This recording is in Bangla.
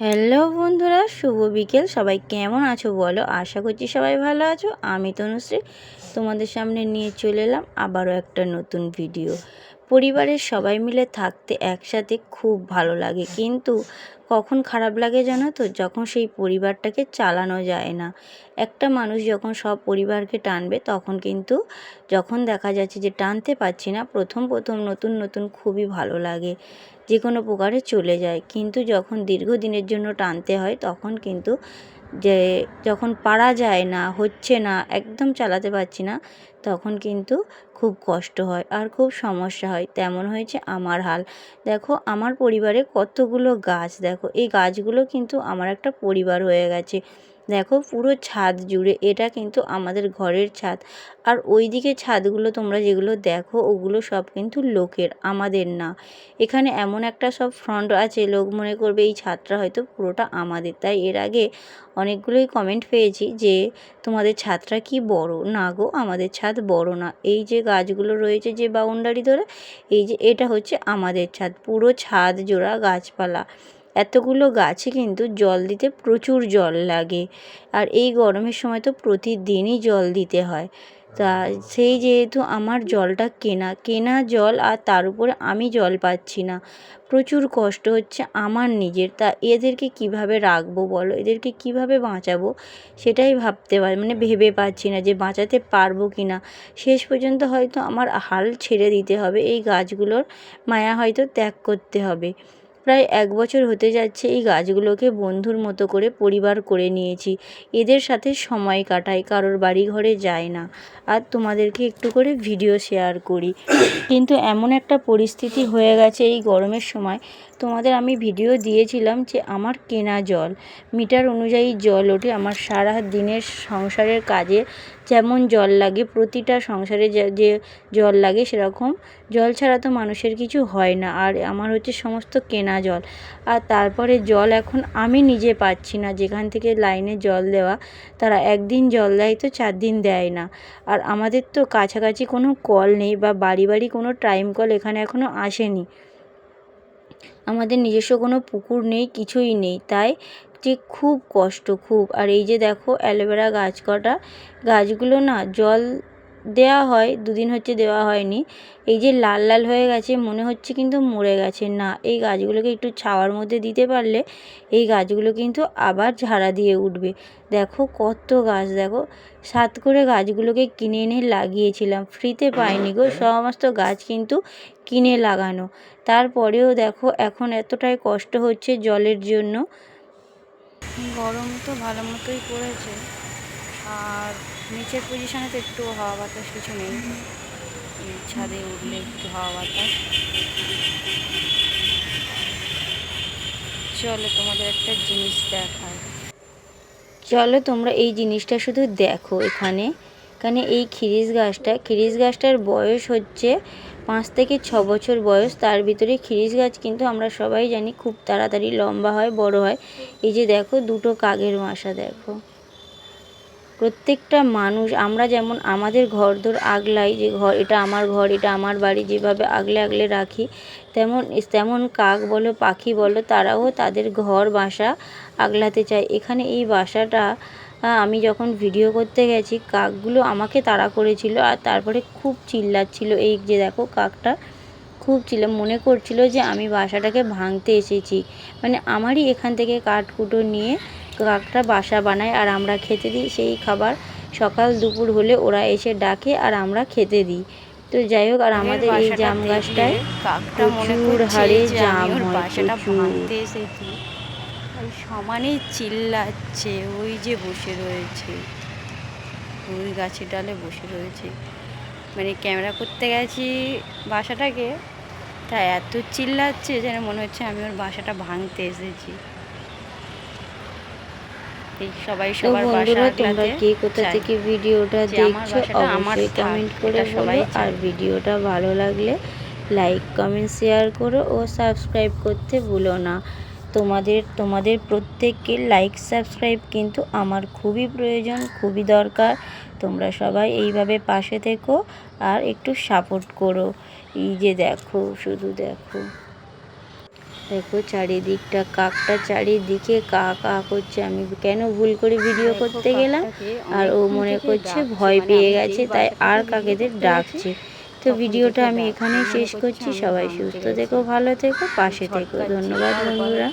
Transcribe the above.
হ্যালো বন্ধুরা, শুভ বিকেল। সবাই কেমন আছো বলো? আশা করছি সবাই ভালো আছো। আমি তনুশ্রী, তোমাদের সামনে নিয়ে চলে এলাম আবারও একটা নতুন ভিডিও পরিবারের সবাই মিলে থাকতে একসাথে খুব ভালো লাগে। কিন্তু কখন খারাপ লাগে জানো তো? যখন সেই পরিবারটাকে চালানো যায় না। একটা মানুষ যখন সব পরিবারকে টানবে, তখন কিন্তু যখন দেখা যাচ্ছে যে টানতে পারছি না, প্রথম প্রথম নতুন নতুন খুবই ভালো লাগে। যে কোনো প্রকারে চলে যায়। কিন্তু যখন দীর্ঘদিনের জন্য টানতে হয়, তখন কিন্তু যে যখন পারা যায় না, হচ্ছে না, একদম চালাতে পারছি না, তখন কিন্তু খুব কষ্ট হয় আর খুব সমস্যা হয়। তেমন হয়েছে আমার হাল। দেখো, আমার পরিবারে কতগুলো গাছ, দেখো, এই গাছগুলো কিন্তু আমার একটা পরিবার হয়ে গেছে। দেখো পুরো ছাদ জুড়ে, এটা কিন্তু আমাদের ঘরের ছাদ। আর ওই দিকে ছাদগুলো তোমরা যেগুলো দেখো, ওগুলো সব কিন্তু লোকের, আমাদের না। এখানে এমন একটা সব ফ্রন্ট আছে, লোক মনে করবে এই ছাদটা হয়তো পুরোটা আমাদের। তাই এর আগে অনেকগুলোই কমেন্ট পেয়েছি যে, তোমাদের ছাদটা কি বড়? না গো, আমাদের ছাদ বড় না। এই যে গাছগুলো রয়েছে যে বাউন্ডারি ধরে, এই যে এটা হচ্ছে আমাদের ছাদ, পুরো ছাদ জোড়া গাছপালা। এতগুলো গাছে কিন্তু জল দিতে প্রচুর জল লাগে। আর এই গরমের সময় তো প্রতিদিনই জল দিতে হয়। তা সেই যেহেতু আমার জলটা কেনা কেনা জল আর তার উপরে আমি জল পাচ্ছি না। প্রচুর কষ্ট হচ্ছে আমার নিজের। তা এদেরকে কীভাবে রাখব বলো? এদেরকে কীভাবে বাঁচাবো? সেটাই ভাবতে পার মানে ভেবে পাচ্ছি না যে বাঁচাতে পারব কি না। শেষ পর্যন্ত হয়তো আমার হাল ছেড়ে দিতে হবে। এই গাছগুলোর মায়া হয়তো ত্যাগ করতে হবে। প্রায় এক বছর হতে যাচ্ছে এই গাছগুলোকে বন্ধুর মতো করে পরিবার করে নিয়েছি। এদের সাথে সময় কাটাই, কারোর বাড়ি ঘরে যায় না। আর তোমাদেরকে একটু করে ভিডিও শেয়ার করি। কিন্তু এমন একটা পরিস্থিতি হয়ে গেছে এই গরমের সময়। তোমাদের আমি ভিডিও দিয়েছিলাম যে আমার কেনা জল মিটার অনুযায়ী জল ওঠে। আমার সারা দিনের সংসারের কাজে যেমন জল লাগে, প্রতিটা সংসারে যে জল লাগে সেরকম। জল ছাড়া তো মানুষের কিছু হয় না। আর আমার হচ্ছে সমস্ত কেনা জল। আর তারপরে জল এখন আমি নিজে পাচ্ছি না। যেখান থেকে লাইনে জল দেওয়া, তারা একদিন জল দেয় তো চার দিন দেয় না। আর আমাদের তো কাছাকাছি কোনো কল নেই বা বাড়ি বাড়ি কোনো টাইম কল এখানে এখনও আসেনি। আমাদের নিজস্ব কোনো পুকুর নেই, কিছুই নেই। তাই যে খুব কষ্ট, খুব। আর এই যে দেখো অ্যালোভেরা গাছ কটা, গাছগুলো না জল দেওয়া হয়, দুদিন হচ্ছে দেওয়া হয়নি। এই যে লাল লাল হয়ে গেছে, মনে হচ্ছে কিন্তু মরে গেছে। না, এই গাছগুলোকে একটু ছাওয়ার মধ্যে দিতে পারলে এই গাছগুলো কিন্তু আবার ঝাড়া দিয়ে উঠবে। দেখো কত গাছ, দেখো। সাত করে গাছগুলোকে কিনে এনে লাগিয়েছিলাম। ফ্রিতে পাইনি গো, সমস্ত গাছ কিন্তু কিনে লাগানো। তারপরেও দেখো, এখন এতটাই কষ্ট হচ্ছে জলের জন্য। গরম তো ভালো মতোই পড়েছে। আর নিচের পজিশনে তো একটু হাওয়া বাতাস কিছু নেই। ছাদে উঠলে একটু হাওয়া বাতাস। চলো তোমাদের একটা জিনিস দেখায় চলো তোমরা এই জিনিসটা শুধু দেখো এখানে। এখানে এই খিরিস গাছটা খিরিস গাছটার বয়স হচ্ছে পাঁচ থেকে ছ বছর বয়স। তার ভিতরে খিরিস গাছ কিন্তু আমরা সবাই জানি খুব তাড়াতাড়ি লম্বা হয়, বড় হয়। এই যে দেখো দুটো কাগের বাসা দেখো। প্রত্যেকটা মানুষ, আমরা যেমন আমাদের ঘর ধর আগলাই, যে ঘর, এটা আমার ঘর, এটা আমার বাড়ি, যেভাবে আগলে আগলে রাখি, তেমন তেমন কাক বলো, পাখি বলো, তারাও তাদের ঘর বাসা আগলাতে চায়। এখানে এই বাসাটা আমি যখন ভিডিও করতে গেছি, কাকগুলো আমাকে তাড়া করেছিল আর তারপরে খুব চিল্লাচ্ছিল। এই যে দেখো, কাকটা খুব ছিল মনে করছিল যে আমি বাসাটাকে ভাঙতে এসেছি। মানে আমারই এখান থেকে কাঠকুটো নিয়ে কাকটা বাসা বানায় আর আমরা খেতে দিই সেই খাবার। সকাল দুপুর হলে ওরা এসে ডাকে আর আমরা খেতে দিই। তো যাই হোক আর আমাদের এই জাম গাছটায় প্রচুর হারে জাম হয় ওই সমানেই চিল্লাচ্ছে ওই যে বসে রয়েছে। ওই গাছের ডালে বসে রয়েছে। মানে ক্যামেরা করতে গেছি বাসাটাকে তা এত চিল্লাচ্ছে যেন মনে হচ্ছে আমি ওর বাসাটা ভাঙতে এসেছি। সবাই সবার বাসা তোমরা কে কোথা থেকে ভিডিওটা দেখছ অবশ্যই কমেন্ট করে সবাই আর ভিডিওটা ভালো লাগলে লাইক কমেন্ট শেয়ার করো ও সাবস্ক্রাইব করতে ভুলো না। তোমাদের তোমাদের প্রত্যেককে লাইক সাবস্ক্রাইব কিন্তু আমার খুবই প্রয়োজন খুবই দরকার। তোমরা সবাই এইভাবে পাশে থেকো আর একটু সাপোর্ট করো। এই যে দেখো শুধু দেখো। দেখো চারিদিকটা কাকটা চারিদিকে কা কা করছে। আমি কেন ভুল করে ভিডিও করতে গেলাম? আর ও মনে করছে ভয় পেয়ে গেছে তাই আর কাকেদের ডাকছে। তো ভিডিওটা আমি এখানেই শেষ করছি সবাই সুস্থ থেকো ভালো থেকো পাশে থেকো। ধন্যবাদ বন্ধুরা।